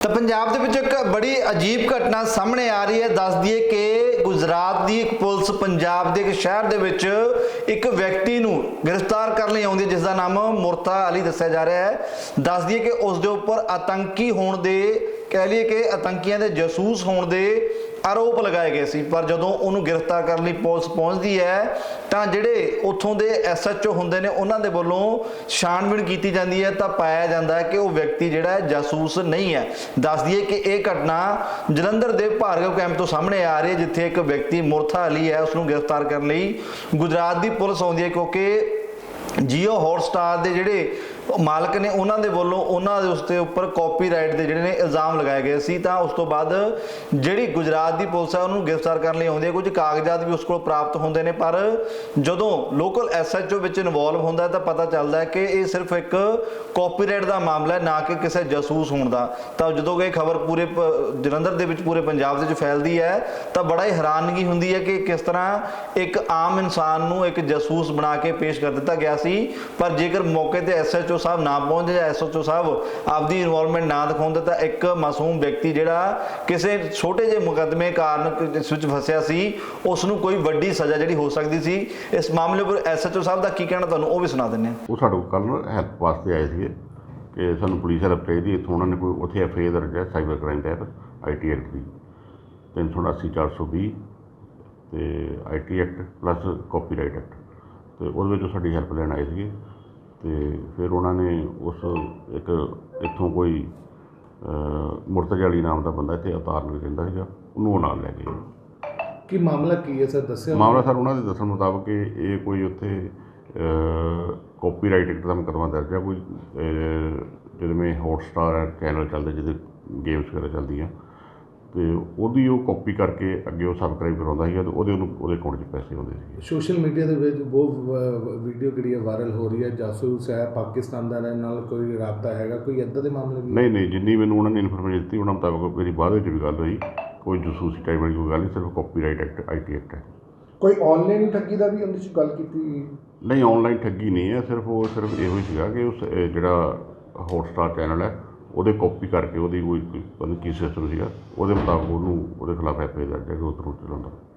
ਤਾਂ ਪੰਜਾਬ ਦੇ ਵਿੱਚ ਇੱਕ ਬੜੀ ਅਜੀਬ ਘਟਨਾ ਸਾਹਮਣੇ ਆ ਰਹੀ ਹੈ। ਦੱਸ ਦਈਏ ਕਿ ਗੁਜਰਾਤ ਦੀ ਇੱਕ ਪੁਲਿਸ ਪੰਜਾਬ ਦੇ ਇੱਕ ਸ਼ਹਿਰ ਦੇ ਵਿੱਚ ਇੱਕ ਵਿਅਕਤੀ ਨੂੰ ਗ੍ਰਿਫਤਾਰ ਕਰਨ ਲਈ ਆਉਂਦੀ ਹੈ ਜਿਸ ਦਾ ਨਾਮ ਮੁਰਤਾ ਅਲੀ ਦੱਸਿਆ ਜਾ ਰਿਹਾ ਹੈ। ਦੱਸ ਦਈਏ ਕਿ ਉਸ ਦੇ ਉੱਪਰ ਆਤੰਕੀ ਹੋਣ ਦੇ, ਕਹਿ ਲਈਏ ਕਿ ਆਤੰਕੀਆਂ ਦੇ ਜਾਸੂਸ ਹੋਣ ਦੇ ਆਰੋਪ ਲਗਾਏ ਗਏ ਸੀ। ਪਰ ਜਦੋਂ ਉਹਨੂੰ ਗ੍ਰਿਫਤਾਰ ਕਰਨ ਲਈ ਪੁਲਿਸ ਪਹੁੰਚਦੀ ਹੈ, ਤਾਂ ਜਿਹੜੇ ਉੱਥੋਂ ਦੇ ਐਸਐਚਓ ਹੁੰਦੇ ਨੇ, ਉਹਨਾਂ ਦੇ ਵੱਲੋਂ ਛਾਣਬੀਣ ਕੀਤੀ ਜਾਂਦੀ ਹੈ। ਤਾਂ ਪਾਇਆ ਜਾਂਦਾ ਹੈ ਕਿ ਉਹ ਵਿਅਕਤੀ ਜਿਹੜਾ ਹੈ, ਜਾਸੂਸ ਨਹੀਂ ਹੈ। ਦੱਸ ਦਈਏ ਕਿ ਇਹ ਘਟਨਾ ਜਲੰਧਰ ਦੇ ਭਾਰਗਵ ਕੈਂਪ ਤੋਂ ਸਾਹਮਣੇ ਆ ਰਹੀ ਹੈ, ਜਿੱਥੇ ਇੱਕ ਵਿਅਕਤੀ ਮੁਰਥਾ ਅਲੀ ਹੈ। ਉਸ ਨੂੰ ਗ੍ਰਿਫਤਾਰ ਕਰਨ ਲਈ ਗੁਜਰਾਤ ਦੀ ਪੁਲਿਸ ਆਉਂਦੀ ਹੈ, ਕਿਉਂਕਿ ਜੀਓ ਹੌਟਸਟਾਰ ਦੇ ਜਿਹੜੇ ਮਾਲਕ ਨੇ ਉਹਨਾਂ ਦੇ ਵੱਲੋਂ ਉਹਨਾਂ ਦੇ ਉਸਤੇ ਉੱਪਰ ਕਾਪੀਰਾਈਟ ਦੇ ਜਿਹੜੇ ਨੇ ਇਲਜ਼ਾਮ ਲਗਾਏ ਗਏ ਸੀ, ਤਾਂ ਉਸ ਤੋਂ ਬਾਅਦ ਜਿਹੜੀ ਗੁਜਰਾਤ ਦੀ ਪੁਲਿਸ ਹੈ ਉਹਨੂੰ ਗ੍ਰਿਫਤਾਰ ਕਰਨ ਲਈ ਆਉਂਦੀ ਹੈ। ਕੁਝ ਕਾਗਜ਼ਾਤ ਵੀ ਉਸ ਕੋਲ ਪ੍ਰਾਪਤ ਹੁੰਦੇ ਨੇ, ਪਰ ਜਦੋਂ ਲੋਕਲ ਐਸਐਚਓ ਵਿੱਚ ਇਨਵੋਲਵ ਹੁੰਦਾ ਤਾਂ ਪਤਾ ਚੱਲਦਾ ਹੈ ਕਿ ਇਹ ਸਿਰਫ ਇੱਕ ਕਾਪੀਰਾਈਟ ਦਾ ਮਾਮਲਾ ਹੈ, ਨਾ ਕਿ ਕਿਸੇ ਜਾਸੂਸ ਹੋਣ ਦਾ। ਤਾਂ ਜਦੋਂ ਇਹ ਖਬਰ ਪੂਰੇ ਪ- ਜਲੰਧਰ ਦੇ ਵਿੱਚ ਪੂਰੇ ਪੰਜਾਬ ਦੇ ਵਿੱਚ ਫੈਲਦੀ ਹੈ, ਤਾਂ ਬੜਾ ਹੀ ਹੈਰਾਨਗੀ ਹੁੰਦੀ ਹੈ ਕਿ ਕਿਸ ਤਰ੍ਹਾਂ ਇੱਕ ਆਮ ਇਨਸਾਨ ਨੂੰ ਇੱਕ ਜਾਸੂਸ ਬਣਾ ਕੇ ਪੇਸ਼ ਕਰ ਦਿੱਤਾ ਗਿਆ ਸੀ। ਪਰ ਜੇਕਰ ਮੌਕੇ ਤੇ ਐਸਐਚਓ ਸਾਹਿਬ ਨਾ ਪਹੁੰਚੇ ਜਾਂ ਐਸਐਚਓ ਸਾਹਿਬ ਆਪਦੀ ਇਨਵੋਲਵਮੈਂਟ ਨਾ ਦਿਖਾਉਂਦੇ ਤਾਂ ਇੱਕ ਮਾਸੂਮ ਵਿਅਕਤੀ ਜਿਹੜਾ ਕਿਸੇ ਛੋਟੇ ਜਿਹੇ ਮੁਕੱਦਮੇ ਕਾਰਨ ਇਸ ਵਿੱਚ ਫਸਿਆ ਸੀ ਉਸ ਨੂੰ ਕੋਈ ਵੱਡੀ ਸਜ਼ਾ ਜਿਹੜੀ ਹੋ ਸਕਦੀ ਸੀ। ਇਸ ਮਾਮਲੇ ਉੱਪਰ ਐਸਐਚਓ ਸਾਹਿਬ ਦਾ ਕੀ ਕਹਿਣਾ ਤੁਹਾਨੂੰ, ਉਹ ਵੀ ਸੁਣਾ ਦਿੰਦੇ ਹਾਂ। ਉਹ ਸਾਡੇ ਕੋਲ ਕੱਲ੍ਹ ਹੈਲਪ ਵਾਸਤੇ ਆਏ ਸੀਗੇ ਕਿ ਸਾਨੂੰ ਪੁਲਿਸ ਹੈਲਪ ਚਾਹੀਦੀ ਇੱਥੋਂ ਉਹਨਾਂ ਨੇ ਕੋਈ ਉੱਥੇ ਐਫ ਆਈ ਆਰ ਦਰਜ ਹੈ, ਸਾਈਬਰ ਕ੍ਰਾਈਮ ਤਹਿਤ, ਆਈ ਟੀ ਐਕਟ ਦੀ। 379 420 ਤੇ IT act plus copyright act. ਤੇ ਉਹਦੇ ਵਿੱਚ ਉਹ ਸਾਡੀ ਹੈਲਪ ਲੈਣ ਆਏ ਸੀਗੇ। ਤੇ ਫਿਰ ਉਹਨਾਂ ਨੇ ਉਸ ਇੱਕ ਇੱਥੋਂ ਕੋਈ ਮੁਰਤਜ਼ਾ ਅਲੀ ਨਾਮ ਦਾ ਬੰਦਾ ਇੱਥੇ ਅਵਤਾਰ ਨਗਰ ਰਹਿੰਦਾ ਸੀਗਾ ਉਹਨੂੰ ਉਹ ਨਾਲ ਲੈ ਗਏ। ਕੀ ਮਾਮਲਾ ਕੀ ਹੈ ਸਰ? ਦੱਸਿਓ। ਮਾਮਲਾ ਸਰ ਉਹਨਾਂ ਦੇ ਦੱਸਣ ਮੁਤਾਬਕ ਕਿ ਇਹ ਕੋਈ ਉੱਥੇ ਕਾਪੀਰਾਈਟ ਐਕਟ ਦਾ ਮੁਕੱਦਮਾ ਦਰਜ ਹੈ ਕੋਈ ਜਿਹਦੇ ਵਿੱਚ ਹੌਟਸਟਾਰ ਚੈਨਲ ਚੱਲਦੇ ਜਿਹਦੇ ਗੇਮਸ ਵਗੈਰਾ ਚੱਲਦੀਆਂ। ਤੇ ਉਹਦੀ ਉਹ ਕਾਪੀ ਕਰਕੇ ਅੱਗੇ ਉਹ ਸਬਸਕ੍ਰਾਈਬ ਕਰਾਉਂਦਾ ਸੀਗਾ ਤੇ ਉਹਦੇ ਉਹਨੂੰ ਉਹਦੇ ਅਕਾਊਂਟ 'ਚ ਪੈਸੇ ਆਉਂਦੇ ਸੀਗੇ। ਸੋਸ਼ਲ ਮੀਡੀਆ ਦੇ ਵਿੱਚ ਬਹੁਤ ਵੀਡੀਓ ਜਿਹੜੀ ਹੈ ਵਾਇਰਲ ਹੋ ਰਹੀ ਹੈ ਜਾਸੂਸ ਹੈ ਪਾਕਿਸਤਾਨ ਦਾ ਨਾਲ ਕੋਈ ਰਾਬਤਾ ਹੈਗਾ? ਕੋਈ ਇਦਾਂ ਦੇ ਮਾਮਲੇ ਵੀ? ਨਹੀਂ ਨਹੀਂ ਜਿੰਨੀ ਮੈਨੂੰ ਉਹਨਾਂ ਨੇ ਇਨਫੋਰਮੇਸ਼ਨ ਦਿੱਤੀ ਉਹਨਾਂ ਮੁਤਾਬਕ ਮੇਰੀ ਬਾਅਦ ਵਿੱਚ ਵੀ ਗੱਲ ਹੋਈ। ਕੋਈ ਜਸੂਸੀ ਟਾਈਪ ਵਾਲੀ ਕੋਈ ਗੱਲ ਨਹੀਂ ਸਿਰਫ ਕਾਪੀਰਾਈਟ ਐਕਟ ਆਈਟੀ ਐਕਟ ਹੈ। ਕੋਈ ਆਨਲਾਈਨ ਠੱਗੀ ਦਾ ਵੀ ਉਹਦੇ ਵਿੱਚ ਗੱਲ ਕੀਤੀ? ਨਹੀਂ ਆਨਲਾਈਨ ਠੱਗੀ ਨਹੀਂ ਹੈ ਸਿਰਫ ਉਹ ਸਿਰਫ ਇਹੋ ਹੀ ਸੀਗਾ ਕਿ ਉਸ ਜਿਹੜਾ ਹੌਟਸਟਾਰ ਚੈਨਲ ਹੈ ਉਹਦੇ ਕਾਪੀ ਕਰਕੇ ਉਹਦੀ ਕੋਈ ਕੋਈ ਪਤਾ ਨਹੀਂ ਕੀ ਸਿਸਟਮ ਸੀਗਾ, ਉਹਦੇ ਮੁਤਾਬਕ ਉਹਨੂੰ ਉਹਦੇ ਖਿਲਾਫ ਐਫ ਆਈ ਆਰ ਦਰਜ ਹੈ ਕਿ ਉਹ ਚਲਾਉਂਦਾ